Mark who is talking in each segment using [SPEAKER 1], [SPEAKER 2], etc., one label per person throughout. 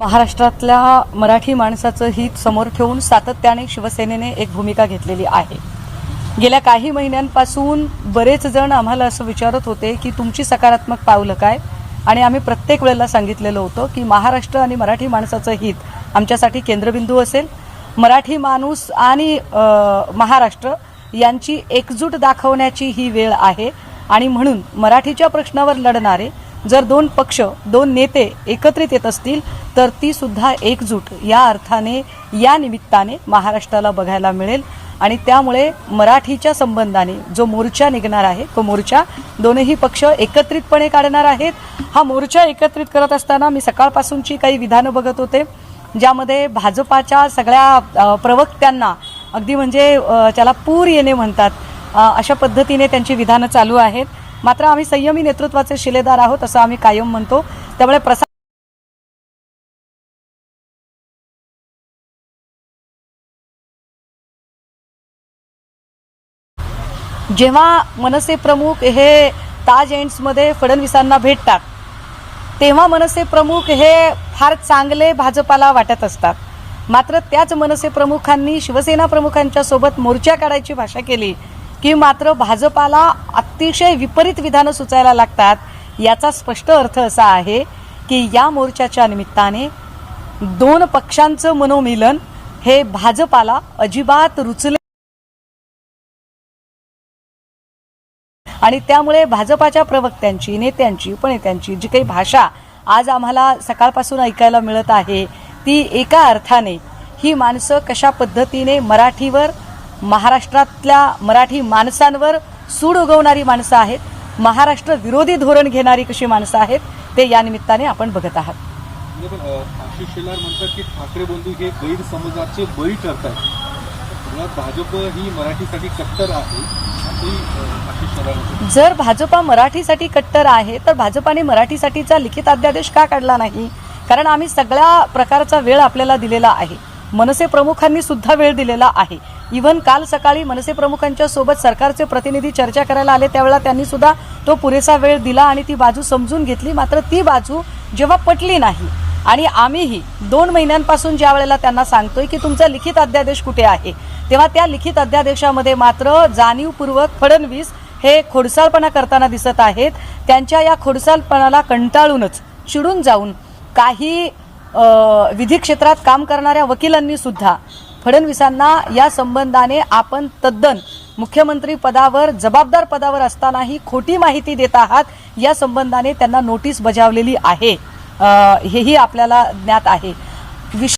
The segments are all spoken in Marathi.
[SPEAKER 1] महाराष्ट्रातल्या मराठी माणसाचं हित समोर ठेवून सातत्याने शिवसेनेने एक भूमिका घेतलेली आहे. गेल्या काही महिन्यांपासून बरेच जण आम्हाला असं विचारत होते की तुमची सकारात्मक पावलं काय? आणि आम्ही प्रत्येक वेळेला सांगितलेलं होतं की महाराष्ट्र आणि मराठी माणसाचं हित आमच्यासाठी केंद्रबिंदू असेल. मराठी माणूस आणि महाराष्ट्र यांची एकजूट दाखवण्याची ही वेळ आहे. आणि म्हणून मराठीच्या प्रश्नावर लढणारे जर दोन पक्ष दोन नेते एकत्रित येत असतील तर ती सुद्धा एकजूट. या अर्थाने या निमित्ताने महाराष्ट्राला बघायला मिळेल. आणि त्यामुळे मराठीच्या संबंधाने जो मोर्चा निघणार आहे तो मोर्चा दोनही पक्ष एकत्रितपणे काढणार आहेत. हा मोर्चा एकत्रित करत असताना मी सकाळपासूनची काही विधानं बघत होते ज्यामध्ये भाजपाच्या सगळ्या प्रवक्त्यांना अगदी म्हणजे त्याला पूर येणे म्हणतात अशा पद्धतीने त्यांची विधानं चालू आहेत. मात्र आम्ही संयमी नेतृत्वाचे शिलेदार आहोत असं आम्ही कायम म्हणतो. त्यामुळे प्रसाद जेव्हा मनसे प्रमुख हे ताज एंड्समध्ये फडणवीसांना भेटतात तेव्हा मनसे प्रमुख हे फार चांगले भाजपाला वाटत असतात. मात्र त्याच मनसे प्रमुखांनी शिवसेना प्रमुखांच्या सोबत मोर्चा काढायची भाषा केली. की मात्र भाजपाला अतिशय विपरीत विधानं सुचायला लागतात याचा स्पष्ट अर्थ असा आहे की या मोर्चाच्या निमित्ताने दोन पक्षांचं मनोमिलन हे भाजपाला अजिबात रुचले आणि त्यामुळे भाजपाच्या प्रवक्त्यांची नेत्यांची उपनेत्यांची जी काही भाषा आज आम्हाला सकाळपासून ऐकायला मिळत आहे ती एका अर्थाने ही माणसं कशा पद्धतीने मराठीवर महाराष्ट्रातल्या मराठी माणसांवर सूड उगवणारी माणसं आहेत. महाराष्ट्र विरोधी धोरण घेणारी कशी माणसं आहेत ते या निमित्ताने आपण बघत आहात.
[SPEAKER 2] म्हणजे पण, अ, आशिष शेलार म्हणतात की ठाकरे बंधू हे गैरसमजाचे बळी ठरतात मुळात भाजप ही मराठीसाठी कट्टर आहे असंही अ, आशिष शेलार म्हणतात.
[SPEAKER 1] जर भाजपा मराठीसाठी कट्टर आहे तर भाजपाने मराठीसाठीचा लिखित अध्यादेश का काढला नाही? कारण आम्ही सगळ्या प्रकारचा वेळ आपल्याला दिलेला आहे. मनसे प्रमुखांनी सुद्धा वेळ दिलेला आहे. इव्हन काल सकाळी मनसे प्रमुखांच्या सोबत सरकारचे प्रतिनिधी चर्चा करायला आले त्यावेळेला त्यांनी सुद्धा तो पुरेसा वेळ दिला आणि ती बाजू समजून घेतली. मात्र ती बाजू जेव्हा पटली नाही आणि आम्हीही दोन महिन्यांपासून ज्या वेळेला त्यांना सांगतोय की तुमचा लिखित अध्यादेश कुठे आहे तेव्हा त्या लिखित अध्यादेशामध्ये मात्र जाणीवपूर्वक फडणवीस हे खोडसाळपणा करताना दिसत आहेत. त्यांच्या या खोडसाळपणाला कंटाळूनच चिडून जाऊन काही विधी क्षेत्रात काम करणाऱ्या वकिलांनी सुद्धा फडणवीसांना या संबंधाने आपण तद्दन मुख्यमंत्री पदावर जबाबदार पदावर असतानाही खोटी माहिती देत आहात. या संबंधाने त्यांना नोटीस बजावलेली आहे. हेही आपल्याला ज्ञात आहे. विश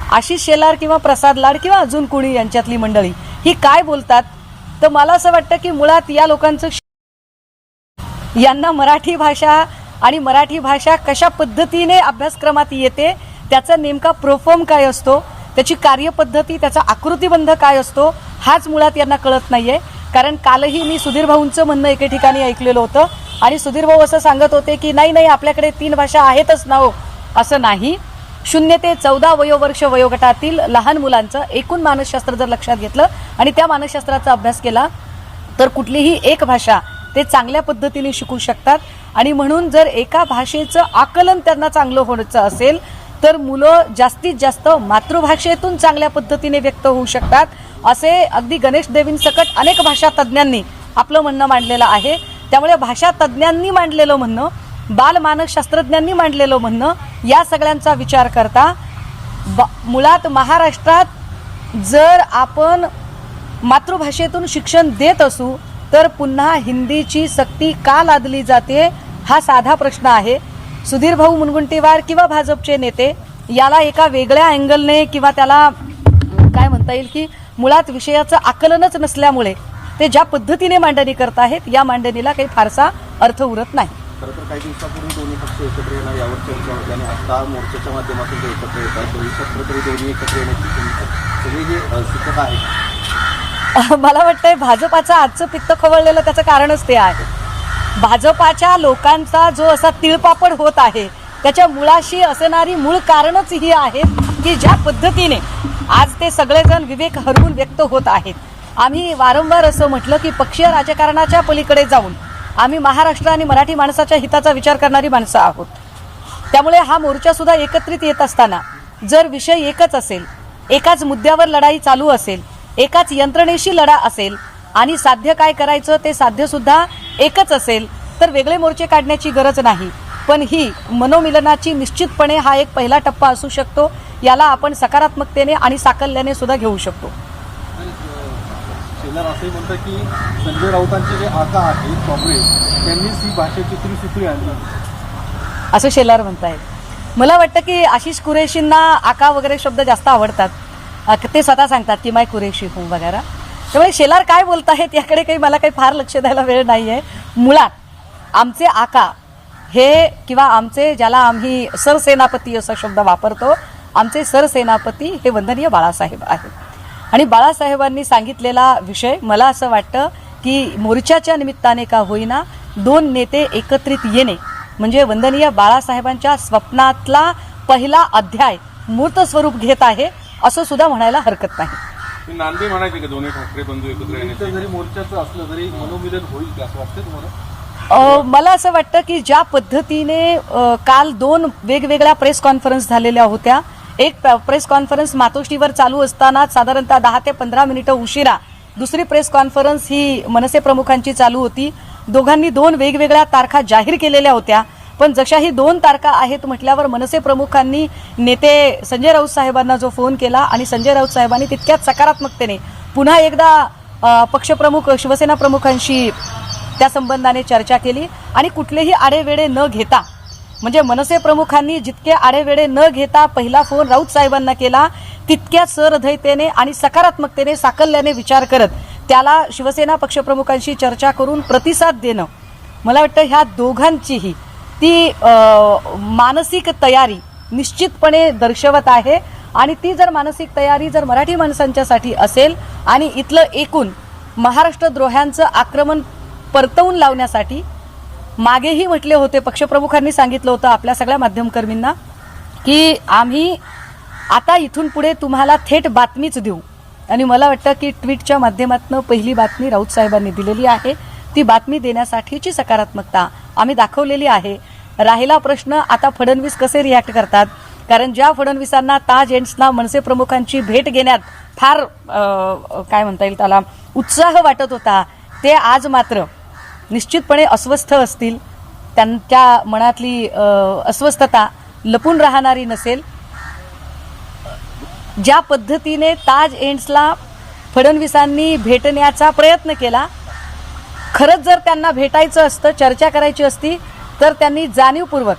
[SPEAKER 1] आशिष शेलार किंवा प्रसाद लाड किंवा अजून कुणी यांच्यातली मंडळी ही काय बोलतात? तर मला असं वाटतं की मुळात या लोकांचं यांना मराठी भाषा आणि मराठी भाषा कशा पद्धतीने अभ्यासक्रमात येते त्याचा नेमका प्रोफॉर्म काय असतो? त्याची कार्यपद्धती त्याचा आकृतीबंध काय असतो हाच मुळात यांना कळत नाही आहे कारण कालही मी सुधीर भाऊंचं म्हणणं एके ठिकाणी ऐकलेलं होतं आणि सुधीर भाऊ असं सांगत होते की नाही नाही आपल्याकडे तीन भाषा आहेतच ना हो असं नाही. शून्य ते चौदा वयोवर्ष वयोगटातील लहान मुलांचं एकूण मानसशास्त्र जर लक्षात घेतलं आणि त्या मानसशास्त्राचा अभ्यास केला तर कुठलीही एक भाषा ते चांगल्या पद्धतीने शिकू शकतात. आणि म्हणून जर एका भाषेचं आकलन त्यांना चांगलं होण्याचं असेल तर मुलं जास्तीत जास्त मातृभाषेतून चांगल्या पद्धतीने व्यक्त होऊ शकतात असे अगदी गणेश देवींसकट अनेक भाषा तज्ज्ञांनी आपलं म्हणणं मांडलेलं आहे. त्यामुळे भाषा तज्ज्ञांनी मांडलेलं म्हणणं बालमानसशास्त्रज्ञांनी मांडलेलं म्हणणं या सगळ्यांचा विचार करता ब- मुळात महाराष्ट्रात जर आपण मातृभाषेतून शिक्षण देत असू तर पुन्हा हिंदीची सक्ती का लादली जाते हा साधा प्रश्न आहे. सुधीर भाऊ मुनगुंटीवार किंवा भाजपचे नेते याला एका वेगळ्या अँगलने किंवा त्याला काय म्हणता येईल की मुळात विषयाचं आकलनच नसल्यामुळे ते ज्या पद्धतीने मांडणी करत आहेत या मांडणीला काही फारसा अर्थ उरत नाही.
[SPEAKER 3] खरं तर काही दिवसापूर्वी दोन्ही पक्ष एकत्र येणार यावर चर्चा होती आणि आता मोर्चाच्या माध्यमातून ते एकत्र येतात. भविष्यात कुठेतरी दोन्ही एकत्र येण्याची चिंता सगळी जे अ, सूचक आहे
[SPEAKER 1] मला वाटतंय भाजपाचं आजचं पित्त खवळलेलं त्याचं कारणच ते आहे. भाजपाच्या लोकांचा जो असा तिळपापड होत आहे त्याच्या मुळाशी असणारी मूळ कारणच ही आहेत की ज्या पद्धतीने आज ते सगळेजण विवेक हरवून व्यक्त होत आहेत. आम्ही वारंवार असं म्हटलं की पक्षीय राजकारणाच्या पलीकडे जाऊन आम्ही महाराष्ट्र आणि मराठी माणसाच्या हिताचा विचार करणारी माणसं आहोत. त्यामुळे हा मोर्चा सुद्धा एकत्रित येत असताना जर विषय एकच असेल एकाच मुद्द्यावर लढाई चालू असेल एकाच यंत्रणेशी लढा असेल आणि साध्य काय करायचं ते साध्य सुद्धा एकच असेल तर वेगळे मोर्चे काढण्याची गरज नाही. पण ही मनोमिलनाची निश्चितपणे हा एक पहिला टप्पा असू शकतो याला आपण सकारात्मकतेने आणि साकल्याने सुद्धा घेऊ शकतो.
[SPEAKER 2] शेलार असंही की संजय राऊतांचे जे आका आहेत काँग्रेस त्यांनीच ही भाषेची त्रिसूत्री आणली.
[SPEAKER 1] असं शेलार म्हणतायत. मला वाटतं की आशिष कुरेशींना आका वगैरे शब्द जास्त आवडतात. ते स्वतः सांगतात की माय कुरेशी हूं वगैरे. त्यामुळे शेलार काय बोलत आहेत याकडे काही मला काही फार लक्ष द्यायला वेळ नाही आहे मुळात आमचे आका हे किंवा आमचे ज्याला आम्ही सरसेनापती असा शब्द वापरतो आमचे सरसेनापती हे वंदनीय बाळासाहेब आहेत. आणि बाळासाहेबांनी सांगितलेला विषय मला असं वाटतं की मोर्चाच्या निमित्ताने का होईना दोन नेते एकत्रित येणे म्हणजे वंदनीय बाळासाहेबांच्या स्वप्नातला पहिला अध्याय मूर्त स्वरूप घेत आहे असं सुद्धा म्हणायला हरकत नाही.
[SPEAKER 2] नांदे म्हणायचे का दोन्ही ठाकरे बंधू एकत्र येण्याचं. जरी मोर्चाचं असलं तरी मनोमिलन होईल का? असं वाटतं तुम्हाला?
[SPEAKER 1] अ, मला असं वाटतं की ज्या पद्धतीने काल दोन वेगवेगळ्या प्रेस कॉन्फरन्स झालेल्या होत्या. एक प्रेस कॉन्फरन्स मातोश्रीवर चालू असताना साधारणतः दहा ते पंधरा मिनिटं उशिरा दुसरी प्रेस कॉन्फरन्स ही मनसे प्रमुखांची चालू होती. दोघांनी दोन वेगवेगळ्या तारखा जाहीर केलेल्या होत्या. पण जशा ही दोन तारखा आहेत म्हटल्यावर मनसे प्रमुखांनी नेते संजय राऊत साहेबांना जो फोन केला आणि संजय राऊत साहेबांनी तितक्याच सकारात्मकतेने पुन्हा एकदा पक्षप्रमुख शिवसेना प्रमुखांशी त्या संबंधाने चर्चा केली आणि कुठलेही आडेवेडे न घेता म्हणजे मनसे प्रमुखांनी जितके आडेवेडे न घेता पहिला फोन राऊत साहेबांना केला तितक्या सहृदयतेने आणि सकारात्मकतेने साकल्याने विचार करत त्याला शिवसेना पक्षप्रमुखांशी चर्चा करून प्रतिसाद देणं. मला वाटतं ह्या दोघांचीही ती मानसिक तयारी निश्चितपणे दर्शवत आहे. आणि ती जर मानसिक तयारी जर मराठी माणसांच्यासाठी असेल आणि इथलं एकूण महाराष्ट्र द्रोह्यांचं आक्रमण परतवून लावण्यासाठी मागेही म्हटले होते पक्षप्रमुखांनी सांगितलं होतं आपल्या सगळ्या माध्यमकर्मींना की आम्ही आता इथून पुढे तुम्हाला थेट बातमीच देऊ. आणि मला वाटतं की ट्विटच्या माध्यमातून पहिली बातमी राऊत साहेबांनी दिलेली आहे. ती बातमी देण्यासाठीची सकारात्मकता आम्ही दाखवलेली आहे. राहिला प्रश्न आता फडणवीस कसे रिॲक्ट करतात? कारण ज्या फडणवीसांना ताज एंड्सना मनसे प्रमुखांची भेट घेण्यात फार काय म्हणता येईल त्याला उत्साह वाटत होता ते आज मात्र निश्चितपणे अस्वस्थ असतील. त्यांच्या मनातली अस्वस्थता लपून राहणारी नसेल. ज्या पद्धतीने ताज एंड्सला फडणवीसांनी भेटण्याचा प्रयत्न केला खरंच जर त्यांना भेटायचं असतं चर्चा करायची असती तर त्यांनी जाणीवपूर्वक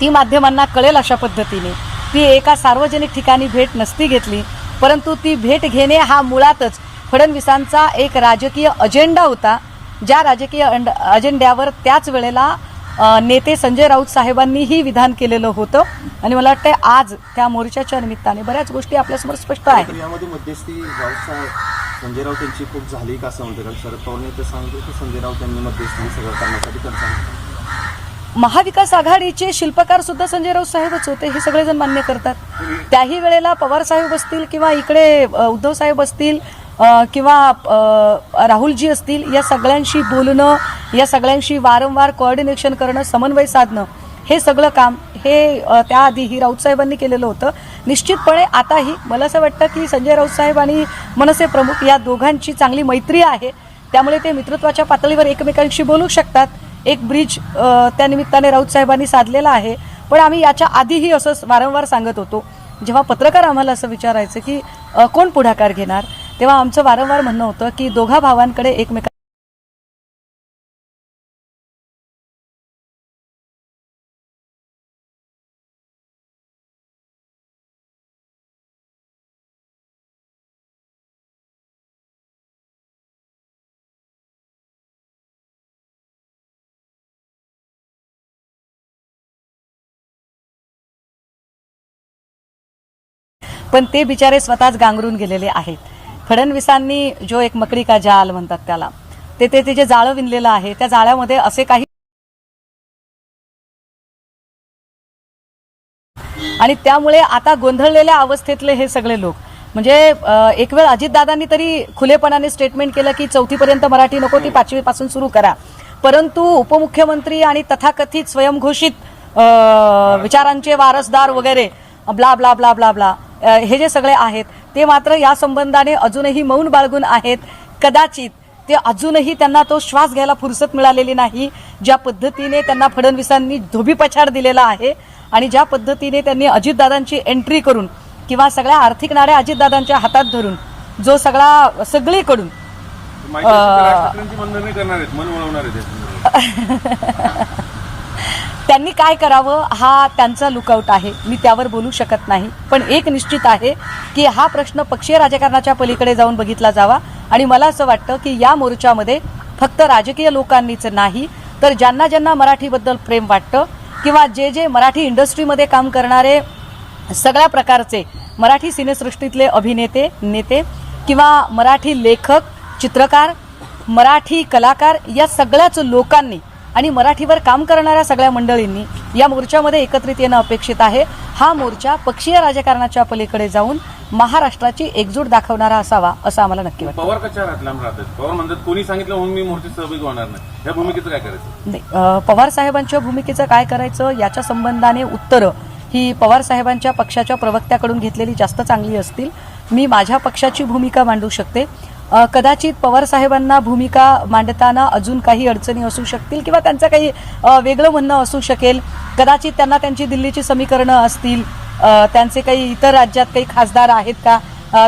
[SPEAKER 1] ती माध्यमांना कळेल अशा पद्धतीने. ती एका सार्वजनिक ठिकाणी भेट नसती घेतली परंतु ती भेट घेणे हा मुळातच फडणवीसांचा एक राजकीय अजेंडा होता ज्या राजकीय अंड- अजेंड्यावर त्याच वेळेला नेते संजय राऊत साहेबांनीही विधान केलेलं होतं. आणि मला वाटतं आज त्या मोर्चाच्या निमित्ताने बऱ्याच गोष्टी आपल्यासमोर स्पष्ट आहेत.
[SPEAKER 3] संजय राऊत यांची खूप झाली का असं म्हणते. कारण शरद पवारने तर सांगितलं की संजय राऊत यांनी मध्यस्थी सगळं करण्यासाठी तर सांगितलं
[SPEAKER 1] महाविकास आघाडीचे शिल्पकार सुद्धा संजय राऊत साहेबच होते हे सगळेजण मान्य करतात. त्याही वेळेला पवार साहेब असतील किंवा इकडे उद्धव साहेब असतील किंवा राहुलजी असतील या सगळ्यांशी बोलणं या सगळ्यांशी वारंवार कोऑर्डिनेशन करणं समन्वय साधणं हे सगळं काम हे त्याआधी ही राऊत साहेबांनी केलेलं होतं. निश्चितपणे आताही मला असं वाटतं की संजय राऊत साहेब आणि मनसे प्रमुख या दोघांची चांगली मैत्री आहे. त्यामुळे ते मित्रत्वाच्या पातळीवर एकमेकांशी बोलू शकतात. एक ब्रिज त्यानिमित्ताने त्या निमित्ताने राऊत साहेबांनी साधलेला आहे. पण आम्ही याच्या आधीही असं वारंवार सांगत होतो. जेव्हा पत्रकार आम्हाला असं विचारायचं की कोण पुढाकार घेणार? तेव्हा आमचं वारंवार म्हणणं होतं की दोघा भावांकडे एकमेका पण ते बिचारे स्वतःच गांगरून गेलेले आहेत. फडणवीसांनी जो एक मकडी का जाल म्हणतात त्याला ते ते ते जे जाळं विणलेलं आहे त्या जाळ्यामध्ये असे काही आणि त्यामुळे आता गोंधळलेल्या अवस्थेतले हे सगळे लोक. म्हणजे एक वेळ अजितदादांनी तरी खुलेपणाने स्टेटमेंट केलं की चौथीपर्यंत मराठी नको ती पाचवीपासून सुरू करा. परंतु उपमुख्यमंत्री आणि तथाकथित स्वयंघोषित विचारांचे वारसदार वगैरे blah blah blah blah blah हे जे सगळे आहेत ते मात्र या संबंधाने अजूनही मौन बाळगून आहेत. कदाचित ते अजूनही त्यांना तो श्वास घ्यायला फुरसत मिळालेली नाही. ज्या पद्धतीने त्यांना फडणवीसांनी धोबीपछाड दिलेला आहे आणि ज्या पद्धतीने त्यांनी अजितदादांची एंट्री करून किंवा सगळ्या आर्थिक नाड्या अजितदादांच्या हातात धरून जो सगळा सगळीकडून
[SPEAKER 4] करणार आहेत
[SPEAKER 1] त्यांनी काय करावं? हा त्यांचा लुकआउट आहे. मी त्यावर बोलू शकत नाही. पण एक निश्चित आहे की हा प्रश्न पक्षीय राजकारणाच्या पलीकडे जाऊन बघितला जावा आणि मला असं वाटतं की या मोर्चामध्ये फक्त राजकीय लोकांनीच नाही तर ज्यांना ज्यांना मराठीबद्दल प्रेम वाटतं किंवा जे जे मराठी इंडस्ट्रीमध्ये काम करणारे सगळ्या प्रकारचे मराठी सिनेसृष्टीतले अभिनेते नेते किंवा मराठी लेखक चित्रकार मराठी कलाकार या सगळ्याच लोकांनी आणि मराठीवर काम करणाऱ्या सगळ्या मंडळींनी या मोर्चामध्ये एकत्रित येणं अपेक्षित आहे. हा मोर्चा पक्षीय राजकारणाच्या पलीकडे जाऊन महाराष्ट्राची एकजूट दाखवणारा असावा असं आम्हाला नक्की वाटतं.
[SPEAKER 4] पवार कशा राहतात पवार म्हणतात कोणी सांगितलं म्हणून मी मोर्चात सहभागी होणार नाही. या भूमिकेचं काय करायचं?
[SPEAKER 1] नाही पवार साहेबांच्या भूमिकेचं काय करायचं याच्या संबंधाने उत्तरं ही पवार साहेबांच्या पक्षाच्या प्रवक्त्याकडून घेतलेली जास्त चांगली असतील. मी माझ्या पक्षाची भूमिका मांडू शकते. कदाचित पवार साहेबांना भूमिका मांडताना अजून काही अडचणी असू शकतील किंवा त्यांचं काही वेगळं म्हणणं असू शकेल. कदाचित त्यांना त्यांची दिल्लीची समीकरणं असतील. त्यांचे काही इतर राज्यात काही खासदार आहेत का?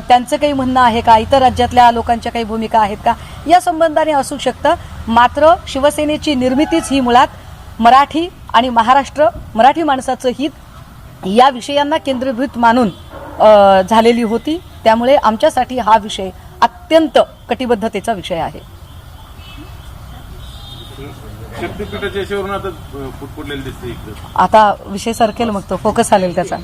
[SPEAKER 1] त्यांचं काही म्हणणं आहे का? इतर राज्यातल्या लोकांच्या काही भूमिका आहेत का? या संबंधाने असू शकतं. मात्र शिवसेनेची निर्मितीच ही मुळात मराठी आणि महाराष्ट्र मराठी माणसाचं हित या विषयांना केंद्रीभूत मानून झालेली होती. त्यामुळे आमच्यासाठी हा विषय अत्यंत कटिबद्धतेचा विषय आहे.
[SPEAKER 4] आता
[SPEAKER 1] विषय सरकेल मग तो फोकस आलेल त्याचा.